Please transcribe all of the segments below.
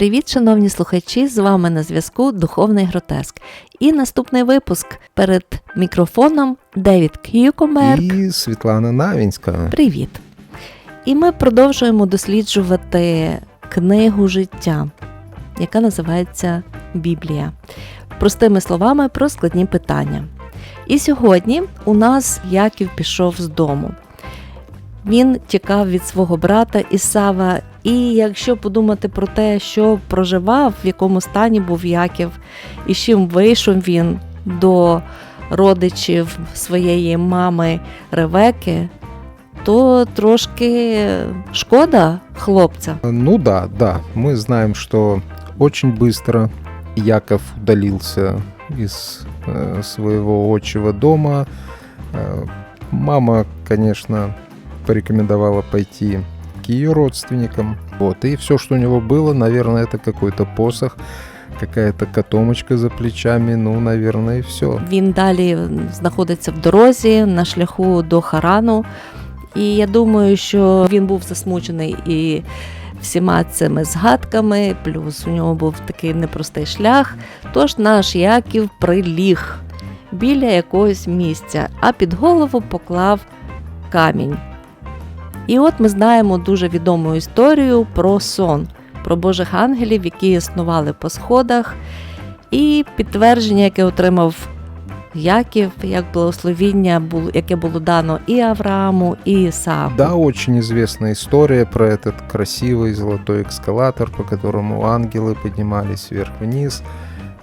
Привіт, шановні слухачі! З вами на зв'язку Духовний Гротеск. І наступний випуск перед мікрофоном Девід К'юкомберг. І Світлана Навінська. Привіт! І ми продовжуємо досліджувати книгу життя, яка називається Біблія. Простими словами про складні питання. І сьогодні у нас Яків пішов з дому. Він тікав від свого брата Ісава. І якщо подумати про те, що проживав, в якому стані був Яків, і з чим вийшов він до родичів своєї мами Ревеки, то трошки шкода хлопця. Ну да, да. Мы знаем, что очень быстро Яков удалился из э, своего отчего дома. Э, мама, конечно, порекомендовала пойти к ее родственникам. Вот. И все, что у него было, наверное, это какой-то посох, какая-то котомочка за плечами. Ну, наверное, и все. Він далі знаходиться в дорозі на шляху до Харану. І я думаю, що він був засмучений і всіма цими згадками, плюс у нього був такий непростий шлях. Тож наш Яків приліг біля якогось місця, а під голову поклав камінь. І от ми знаємо дуже відому історію про сон, про Божих ангелів, які існували по сходах, і підтвердження, яке отримав Яків, як благословіння, було- яке було дано і Аврааму, і Ісааку. Да, очень известная история про этот красивый золотой эскалатор, по которому ангелы поднимались вверх-вниз.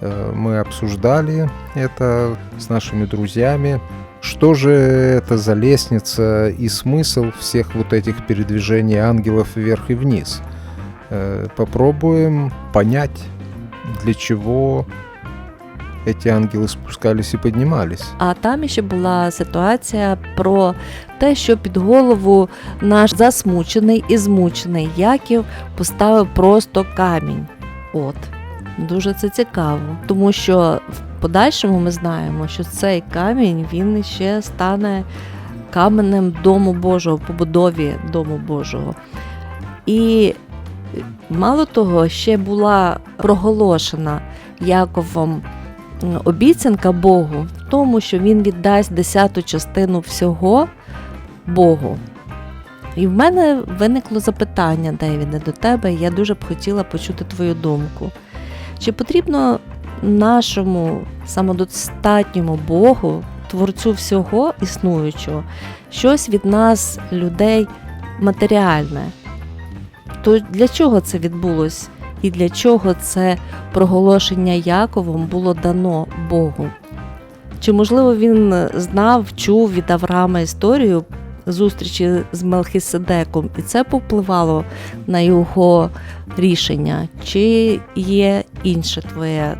Э, Мы обсуждали это с нашими друзьями. Что же это за лестница и смысл всех вот этих передвижений ангелов вверх и вниз? Э, Попробуем понять, для чего эти ангелы спускались и поднимались. А там іще була ситуація про те, що під голову наш засмучений і змучений Яків поставив просто камінь. От. Дуже це цікаво, тому що в подальшому ми знаємо, що цей камінь він ще стане каменем Дому Божого, побудові Дому Божого. І мало того, ще була проголошена Яковом обіцянка Богу в тому, що він віддасть десяту частину всього Богу. І в мене виникло запитання, Девіде, до тебе. Я дуже б хотіла почути твою думку. Чи потрібно нашому самодостатньому Богу, творцю всього існуючого, щось від нас, людей, матеріальне? То для чого це відбулось? І для чого це проголошення Яковом було дано Богу? Чи можливо він знав, чув від Авраама історію зустрічі з Мелхиседеком, і це повпливало на його рішення? Чи є інша твоя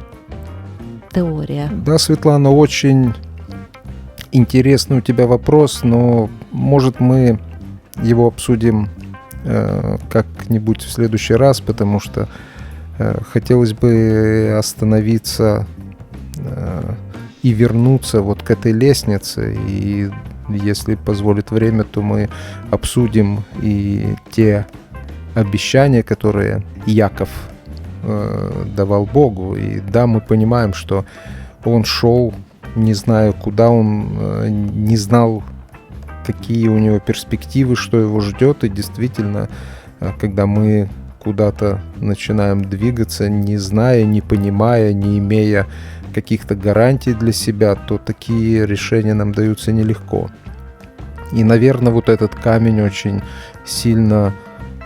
теорія? Да, Светлана, очень интересный у тебя вопрос, но может мы его обсудим э, как-нибудь в следующий раз, потому что э, хотелось бы остановиться э, и вернуться вот к этой лестнице. И если позволит время, то мы обсудим и те обещания, которые Яков э, давал Богу. И да, мы понимаем, что он шел, не зная куда, он э, не знал, какие у него перспективы, что его ждет. И действительно, э, когда мы куда-то начинаем двигаться, не зная, не понимая, не имея каких-то гарантий для себя, то такие решения нам даются нелегко. И, наверное, вот этот камень очень сильно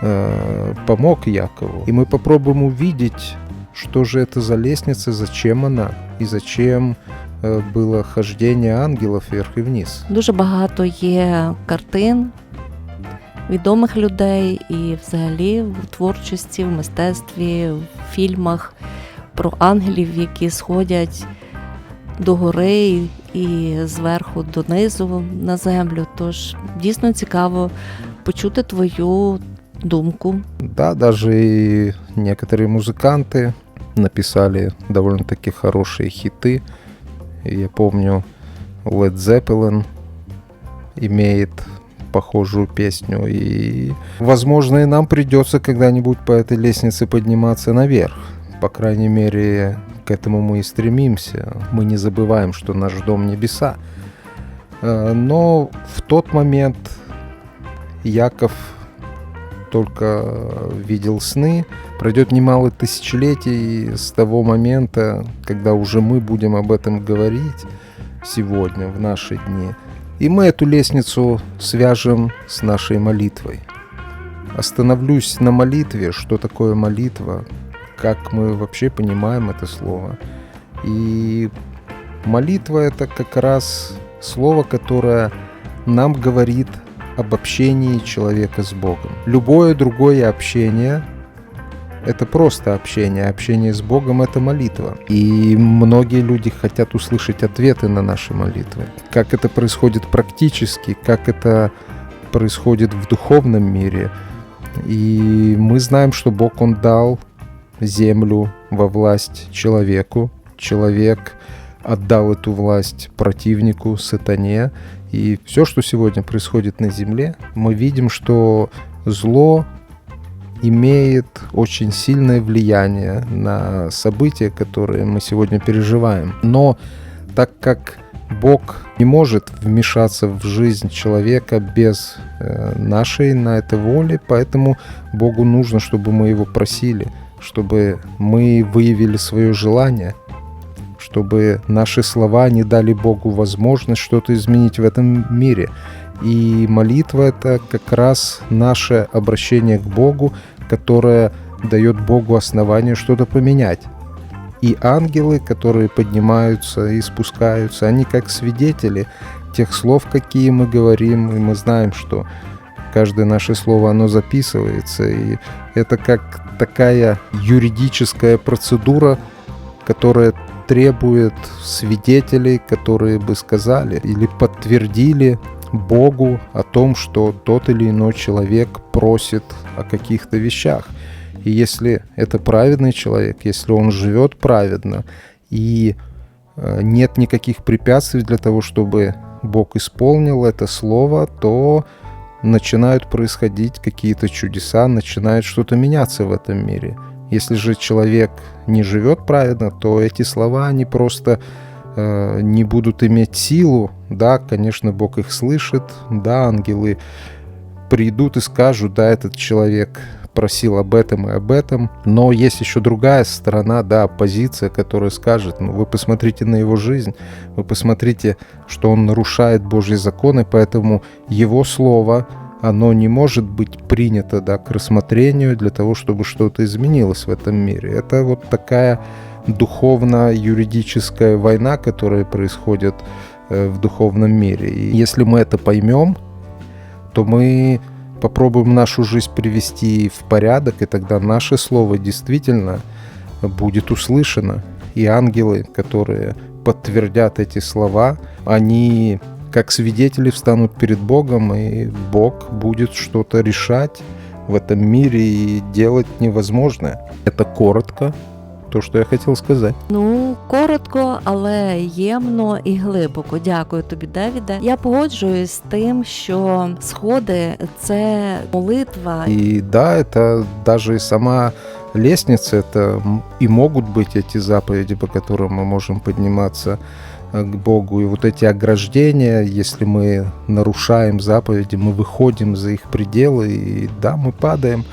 э, помог Якову. И мы попробуем увидеть, что же это за лестница, зачем она и зачем э, было хождение ангелов вверх и вниз. Дуже багато є картин відомих людей і взагалі в творчості, в мистецтві, в фільмах про ангелів, які сходять до гори і зверху донизу на землю. Тож дійсно цікаво почути твою думку. Да, даже и некоторые музыканты написали довольно-таки хорошие хиты. Я помню, Led Zeppelin имеет похожую песню. И, возможно, и нам придется когда-нибудь по этой лестнице подниматься наверх. По крайней мере, к этому мы и стремимся. Мы не забываем, что наш дом небеса. Э, Но в тот момент Яков только видел сны. Пройдет немало тысячелетий с того момента, когда уже мы будем об этом говорить сегодня, в наши дни. И мы эту лестницу свяжем с нашей молитвой. Остановлюсь на молитве, что такое молитва, как мы вообще понимаем это слово. И молитва это как раз слово, которое нам говорит об общении человека с Богом. Любое другое общение это просто общение. Общение с Богом это молитва. И многие люди хотят услышать ответы на наши молитвы. Как это происходит практически, как это происходит в духовном мире. И мы знаем, что Бог Он дал землю во власть человеку. Человек отдал эту власть противнику, сатане. И все, что сегодня происходит на земле, мы видим, что зло имеет очень сильное влияние на события, которые мы сегодня переживаем. Но так как Бог не может вмешаться в жизнь человека без э, нашей на это воли, поэтому Богу нужно, чтобы мы его просили, чтобы мы выявили свое желание, чтобы наши слова не дали Богу возможность что-то изменить в этом мире. И молитва это как раз наше обращение к Богу, которое дает Богу основание что-то поменять. И ангелы, которые поднимаются и спускаются, они как свидетели тех слов, какие мы говорим, и мы знаем, что каждое наше слово, оно записывается, и это как такая юридическая процедура, которая требует свидетелей, которые бы сказали или подтвердили Богу о том, что тот или иной человек просит о каких-то вещах. И если это праведный человек, если он живет праведно, и э, нет никаких препятствий для того, чтобы Бог исполнил это слово, то начинают происходить какие-то чудеса, начинает что-то меняться в этом мире. Если же человек не живет праведно, то эти слова, они просто э, не будут иметь силу. Да, конечно, Бог их слышит, да, ангелы придут и скажут, да, этот человек просил об этом и об этом. Но есть еще другая сторона, да, позиция, которая скажет, ну вы посмотрите на его жизнь, вы посмотрите, что он нарушает Божьи законы, поэтому его слово, оно не может быть принято да, к рассмотрению для того, чтобы что-то изменилось в этом мире. Это вот такая духовно-юридическая война, которая происходит э, в духовном мире. И если мы это поймем, то мы попробуем нашу жизнь привести в порядок, и тогда наше слово действительно будет услышано. И ангелы, которые подтвердят эти слова, они как свидетели встанут перед Богом, и Бог будет что-то решать в этом мире и делать невозможное. Это коротко то, що я хотів сказати. Ну, коротко, але ємно і глибоко. Дякую тобі, Давіде. Я погоджуюсь з тим, що сходи це молитва. И да, это даже и сама лестница, это и могут быть эти заповеди, по которым мы можем подниматься э, к Богу. И вот эти ограждения, если мы нарушаем заповеди, мы выходим за их пределы, и да, мы падаем.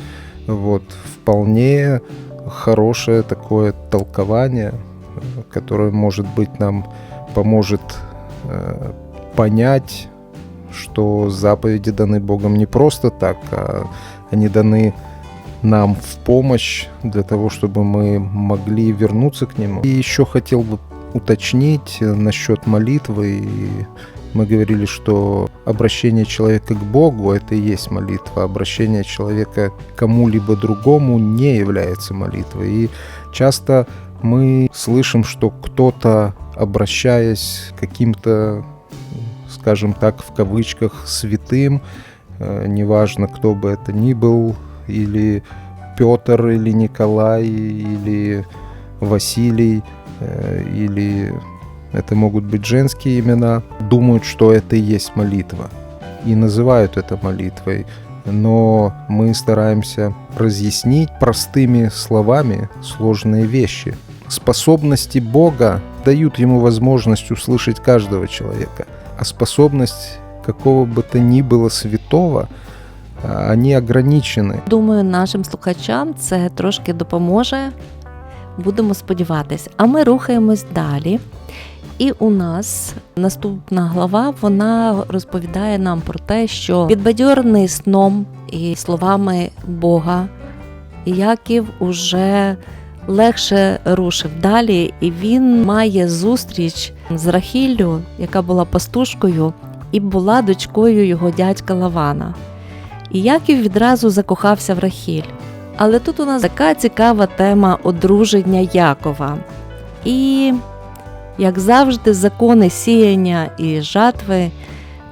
Вот, вполне хорошее такое толкование, которое, может быть, нам поможет э, понять, что заповеди даны Богом не просто так, а они даны нам в помощь для того, чтобы мы могли вернуться к Нему. И еще хотел бы уточнить э, насчет молитвы. Мы говорили, что обращение человека к Богу – это и есть молитва. Обращение человека к кому-либо другому не является молитвой. И часто мы слышим, что кто-то, обращаясь к каким-то, скажем так, в кавычках, святым, э, неважно, кто бы это ни был, или Петр, или Николай, или Василий, э, или это могут быть женские имена, думают, что это и есть молитва. и называют это молитвой, но мы стараемся разъяснить простыми словами сложные вещи. Способности Бога дают ему возможность услышать каждого человека, а способность какого бы то ни было святого, а, они ограничены. Думаю, нашим слухачам це трошки допоможе. Будемо сподіватись. А ми рухаємось далі. І у нас наступна глава вона розповідає нам про те, що підбадьорений сном і словами Бога, Яків уже легше рушив далі, і він має зустріч з Рахіллю, яка була пастушкою, і була дочкою його дядька Лавана І Яків відразу закохався в Рахіль. Але тут у нас така цікава тема одруження Якова. І, як завжди, закони сіяння і жатви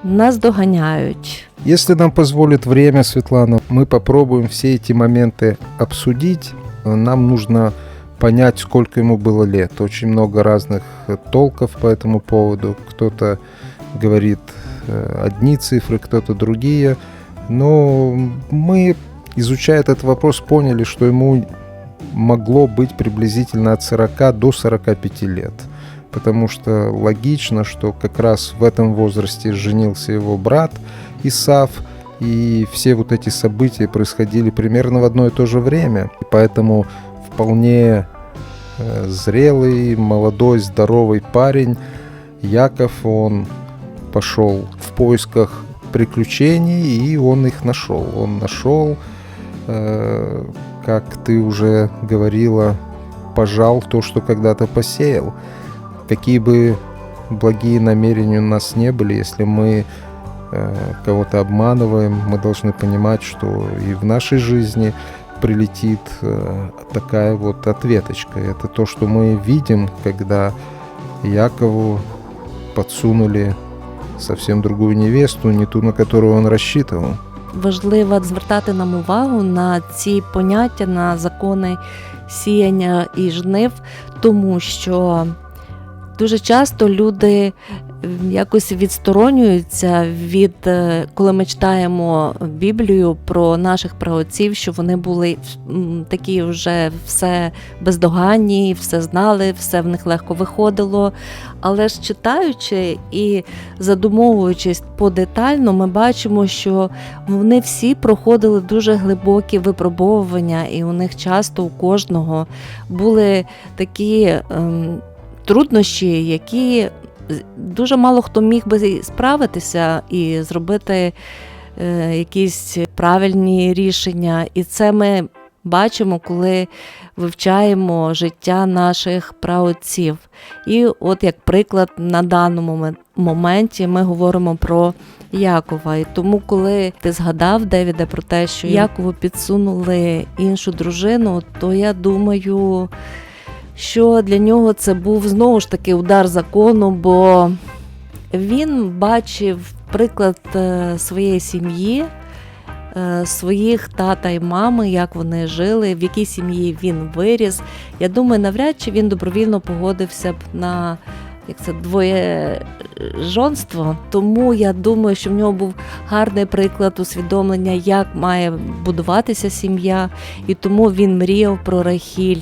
нас доганяють. Если нам позволит время, Светлана, мы попробуем все эти моменты обсудить. Нам нужно понять, сколько ему было лет. Очень много разных э, толков по этому поводу. Кто-то говорит э, одни цифры, кто-то другие. Но мы, изучая этот вопрос, поняли, что ему могло быть приблизительно от 40 до 45 лет. Потому что логично, что как раз в этом возрасте женился его брат Исав, и все вот эти события происходили примерно в одно и то же время. И поэтому вполне э, зрелый, молодой, здоровый парень Яков, он пошел в поисках приключений, и он их нашел. Он нашел, э, как ты уже говорила, пожал то, что когда-то посеял. Какие бы благие намерения у нас не были, если мы э, кого-то обманываем, мы должны понимать, что и в нашей жизни прилетит э, такая вот ответочка. Это то, что мы видим, когда Якову подсунули совсем другую невесту, не ту, на которую он рассчитывал. Важливо звертати нам увагу на ці поняття, на закони сіяння і жнив, тому що дуже часто люди якось відсторонюються від е, коли ми читаємо Біблію про наших праотців, що вони були такі вже все бездоганні, все знали, все в них легко виходило. Але ж читаючи і задумовуючись подетально, ми бачимо, що вони всі проходили дуже глибокі випробовування, і у них часто у кожного були такі ем, труднощі, які дуже мало хто міг би справитися і зробити е, якісь правильні рішення. І це ми бачимо, коли вивчаємо життя наших праотців. І от як приклад на даному моменті ми говоримо про Якова. І тому, коли ти згадав, Девіде, про те, що Якову підсунули іншу дружину, то я думаю, що для нього це був знову ж таки удар закону, бо він бачив приклад е, своєї сім'ї. е, Своїх тата і мами, як вони жили, в якій сім'ї він виріс. Я думаю, навряд чи він добровільно погодився б на як це двоє жонство. Тому я думаю, що в нього був гарний приклад усвідомлення, як має будуватися сім'я, і тому він мріяв про Рахіль,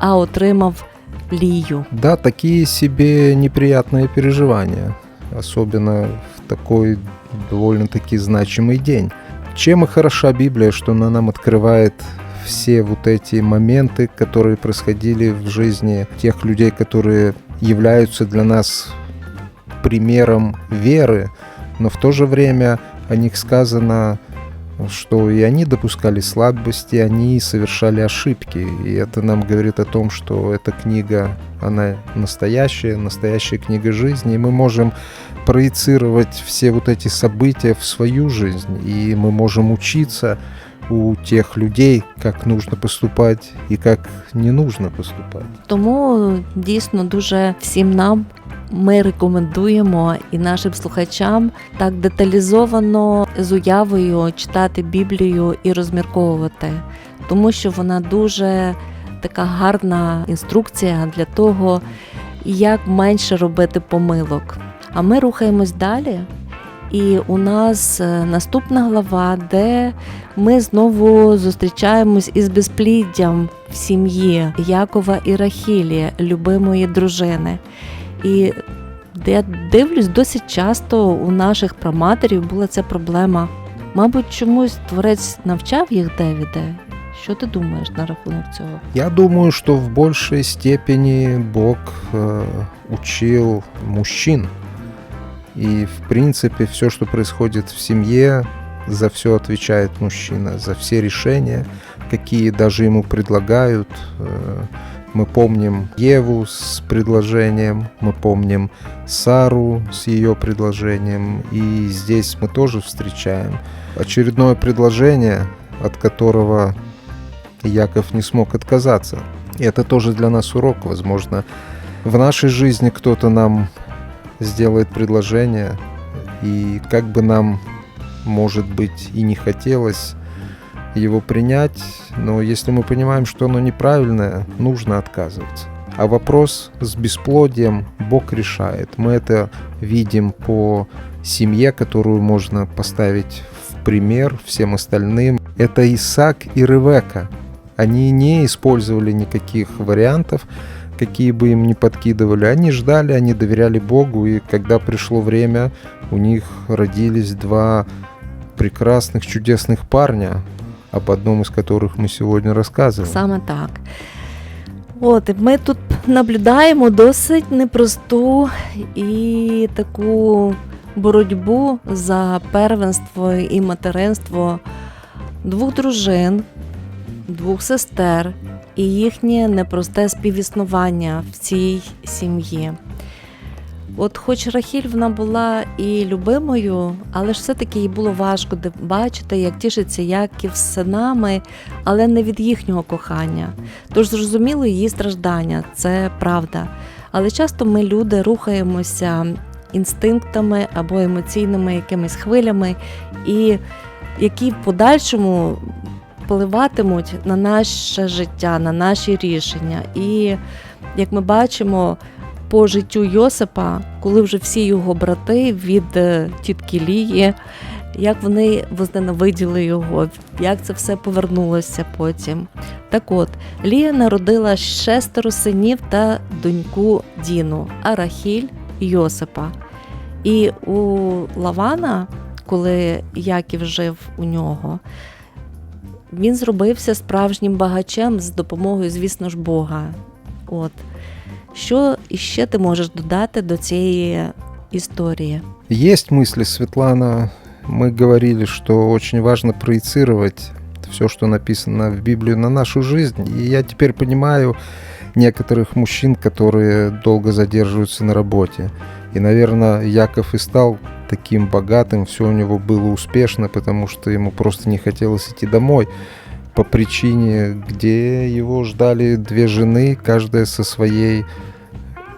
а отримав Лію. Да, такие себе неприятные переживания, особенно в такой довольно-таки значимый день. Чем и хороша Библия, что она нам открывает все вот эти моменты, которые происходили в жизни тех людей, которые являются для нас примером веры, но в то же время о них сказано, что и они допускали слабости, они совершали ошибки. И это нам говорит о том, что эта книга, она настоящая, настоящая книга жизни, и мы можем проецировать все вот эти события в свою жизнь, и мы можем учиться у тех людей, как нужно поступать и как не нужно поступать. Тому дійсно дуже всім нам ми рекомендуємо і нашим слухачам так деталізовано з уявою читати Біблію і розмірковувати, тому що вона дуже така гарна інструкція для того, як менше робити помилок. А ми рухаємось далі. І у нас е, наступна глава, де ми знову зустрічаємось із безпліддям в сім'ї Якова і Рахілі, любимої дружини. І я дивлюсь, досить часто у наших праматерів була ця проблема. Мабуть, чомусь творець навчав їх Девіде. Що ти думаєш на рахунок цього? Я думаю, что в большей степени Бог э, учил мужчин. И, в принципе, все, что происходит в семье, за все отвечает мужчина, за все решения, какие даже ему предлагают. Э, Мы помним Еву с предложением, мы помним Сару с ее предложением, и здесь мы тоже встречаем очередное предложение, от которого Яков не смог отказаться. И это тоже для нас урок. Возможно, в нашей жизни кто-то нам сделает предложение, и как бы нам, может быть, и не хотелось его принять, но если мы понимаем, что оно неправильное, нужно отказываться. А вопрос с бесплодием Бог решает. Мы это видим по семье, которую можно поставить в пример всем остальным. Это Исаак и Ревека. Они не использовали никаких вариантов, какие бы им ни подкидывали. Они ждали, они доверяли Богу, и когда пришло время, у них родились два прекрасных, чудесных парня, об одном из которых мы сегодня рассказываем. Саме так. От, і ми тут наблюдаємо досить непросту і таку боротьбу за первенство і материнство двох дружин, двох сестер і їхнє непросте співіснування в цій сім'ї. От, хоч Рахіль вона була і любимою, але ж все-таки їй було важко бачити, як тішиться Яків з синами, але не від їхнього кохання. Тож зрозуміло її страждання, це правда. Але часто ми, люди, рухаємося інстинктами або емоційними якимись хвилями, і які в подальшому впливатимуть на наше життя, на наші рішення. І як ми бачимо, по життю Йосипа, коли вже всі його брати від е, тітки Лії, як вони возненавиділи його, як це все повернулося потім. Так от, Лія народила шестеро синів та доньку Діну, а Рахіль Йосипа. І у Лавана, коли Яків жив у нього, він зробився справжнім багачем з допомогою, звісно ж, Бога. От. Що іще ти можеш додати до цієї історії? Есть мысли, Светлана. Мы говорили, что очень важно проецировать все, что написано в Библию, на нашу жизнь. И я теперь понимаю некоторых мужчин, которые долго задерживаются на работе. И, наверное, Яков и стал таким богатым, все у него было успешно, потому что ему просто не хотелось идти домой по причине, где его ждали две жены, каждая со своей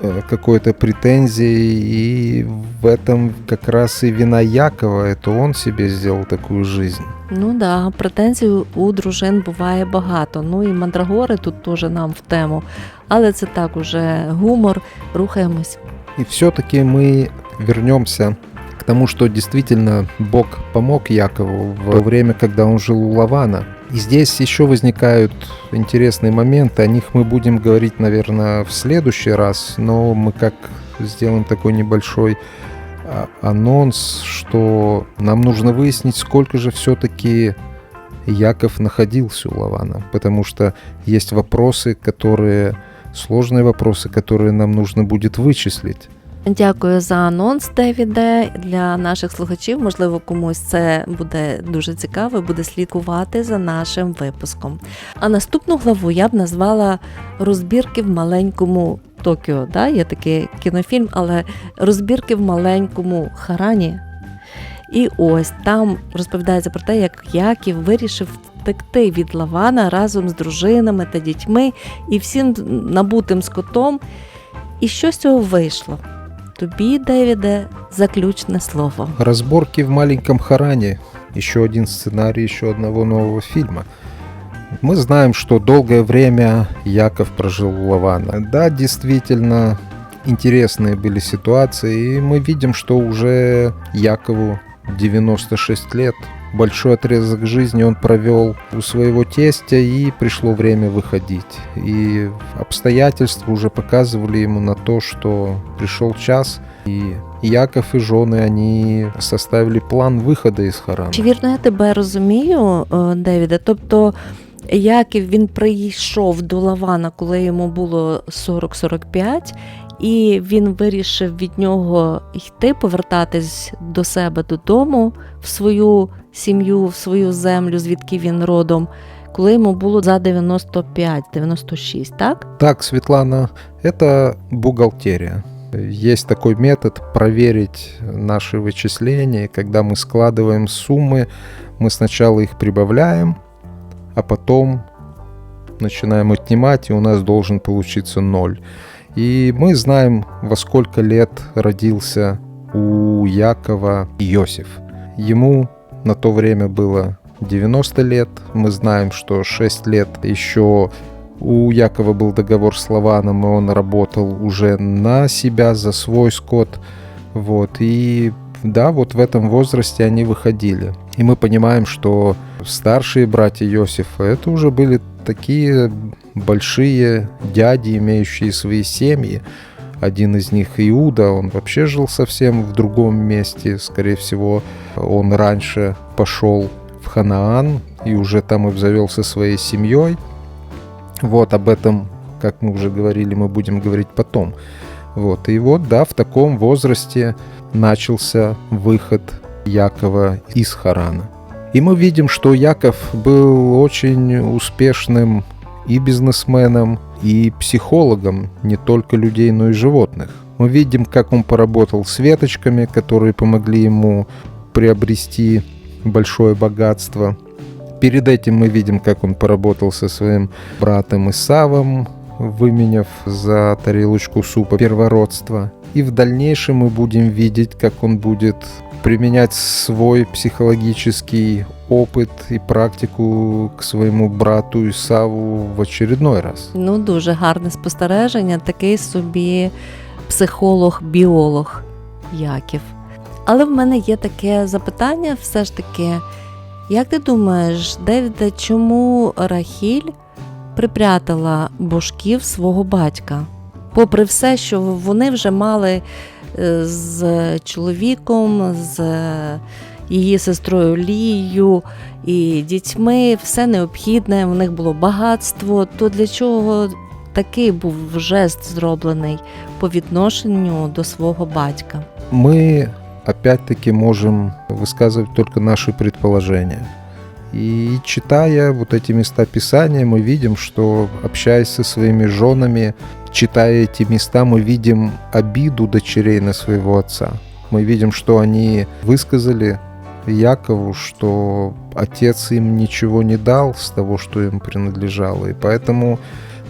э, какой-то претензией, и в этом как раз и вина Якова, это он себе сделал такую жизнь. Ну да, претензій у дружин буває багато. Ну і мандрагори тут теж нам в тему. Але це так уже гумор. Рухаємось. И все-таки мы вернемся к тому, что действительно Бог помог Якову в то время, когда он жил у Лавана. И здесь еще возникают интересные моменты, о них мы будем говорить, наверное, в следующий раз, но мы как сделаем такой небольшой а, анонс, что нам нужно выяснить, сколько же все-таки Яков находился у Лавана, потому что есть вопросы, которые сложные вопросы, которые нам нужно будет вычислить. Дякую за анонс, Девіде. Для наших слухачів, можливо, комусь це буде дуже цікаво, буде слідкувати за нашим випуском. А наступну главу я б назвала розбірки в маленькому Токіо. Да? Є такий кінофільм, але розбірки в маленькому Харані. І ось там розповідається про те, як Яків вирішив втекти від Лавана разом з дружинами та дітьми і всім набутим скотом. І що з цього вийшло? Тобі, Девіде, заключне слово. Разборки в маленьком Харане. Еще один сценарий еще одного нового фильма. Мы знаем, что долгое время Яков прожил у Лавана. Да, действительно, интересные были ситуации, и мы видим, что уже Якову 96 лет. Большой отрезок жизни он провел у своего тестя, и пришло время выходить. И обстоятельства уже показывали ему на то, что пришел час, и Яков и жены, они составили план выхода из Харана. Чи вірно я тебе розумію, е, Девіде? Тобто Яків він прийшов до Лавана, коли йому було 40-45, і він вирішив від нього йти, повертатись до себе додому, в свою сім'ю, в свою землю, звідки він родом, коли йому було за 95-96, так? Так, Светлана, это бухгалтерия. Есть такой метод проверить наши вычисления. Когда мы складываем суммы, мы сначала их прибавляем, а потом начинаем отнимать, и у нас должен получиться ноль. И мы знаем, во сколько лет родился у Якова Иосиф. Ему на то время было 90 лет. Мы знаем, что 6 лет еще у Якова был договор с Лаваном, и он работал уже на себя, за свой скот. Вот. И да, вот в этом возрасте они выходили. И мы понимаем, что старшие братья Иосифа это уже были такие большие дяди, имеющие свои семьи. Один из них Иуда, он вообще жил совсем в другом месте. Скорее всего, он раньше пошел в Ханаан и уже там обзавелся своей семьей. Вот об этом, как мы уже говорили, мы будем говорить потом. Вот. И вот, да, в таком возрасте начался выход Якова из Харана. И мы видим, что Яков был очень успешным и бизнесменом, и психологом не только людей, но и животных. Мы видим, как он поработал с веточками, которые помогли ему приобрести большое богатство. Перед этим мы видим, как он поработал со своим братом Исавом, выменяв за тарелочку супа первородства. И в дальнейшем мы будем видеть, как он будет применять свой психологический опыт и практику к своему брату Исаву в очередной раз. Ну, дуже гарне спостереження, такий собі психолог-біолог Яків. Але в мене є таке запитання, все ж таки, як ти думаєш, Девіде, чому Рахіль припрятала божків свого батька? Попри все, що вони вже мали з чоловіком, з її сестрою Лією і дітьми, все необхідне, в них було багатство, то для чого такий був жест зроблений по відношенню до свого батька? Мы опять-таки можем высказывать только наши предположения. И читая вот эти места Писания, мы видим, что общаясь со своими женами, читая эти места, мы видим обиду дочерей на своего отца. Мы видим, что они высказали Якову, что отец им ничего не дал с того, что им принадлежало. И поэтому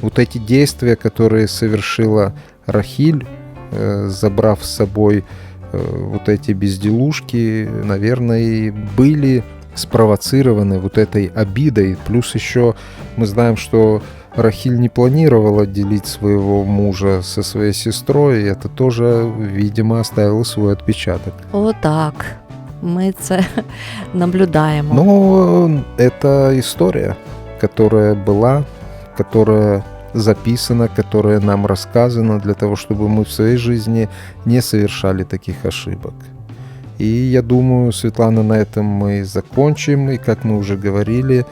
вот эти действия, которые совершила Рахиль, э, забрав с собой э, вот эти безделушки, наверное, и были спровоцированы вот этой обидой. Плюс еще мы знаем, что Рахиль не планировала делить своего мужа со своей сестрой, и это тоже, видимо, оставило свой отпечаток. Отак. Ми це наблюдаємо. Но это история, которая была, которая записана, которая нам рассказана для того, чтобы мы в своей жизни не совершали таких ошибок. И я думаю, Светлана, на этом мы закончим. И как мы уже говорили,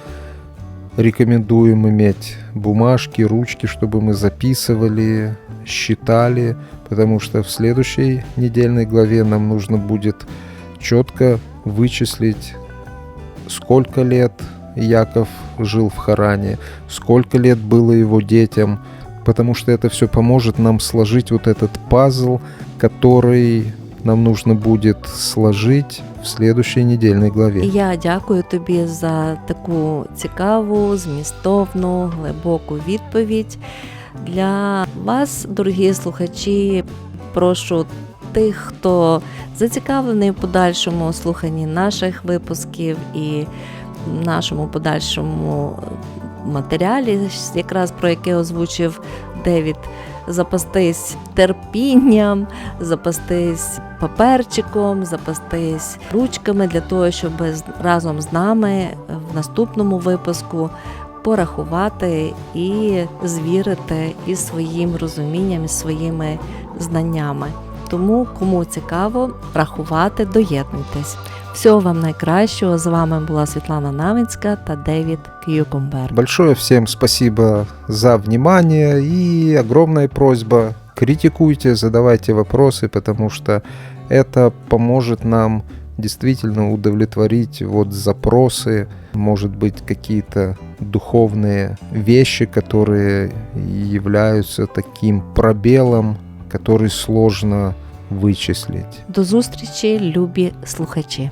рекомендуем иметь бумажки, ручки, чтобы мы записывали, считали, потому что в следующей недельной главе нам нужно будет четко вычислить, сколько лет Яков жил в Харане, сколько лет было его детям, потому что это все поможет нам сложить вот этот пазл, который нам нужно будет сложить в следующей недельной І главе. я дякую тобі за таку цікаву, змістовну, глибоку відповідь. Для вас, дорогі слухачі, прошу тих, хто зацікавлений в подальшому слуханні наших випусків і нашому подальшому матеріалі, якраз про яке озвучив Девід. Запастись терпінням, запастись паперчиком, запастись ручками для того, щоб разом з нами в наступному випуску порахувати і звірити із своїм розумінням, із своїми знаннями. Тому, кому цікаво рахувати, доєднуйтесь. Всього вам найкращого. З вами була Світлана Навинська та Девід К'юкумбер. Большое всем спасибо за внимание и огромная просьба критикуйте, задавайте вопросы, потому что это поможет нам действительно удовлетворить вот запросы, может быть какие-то духовные вещи, которые являются таким пробелом, который сложно вычислить. До зустрічі, любі слухачі!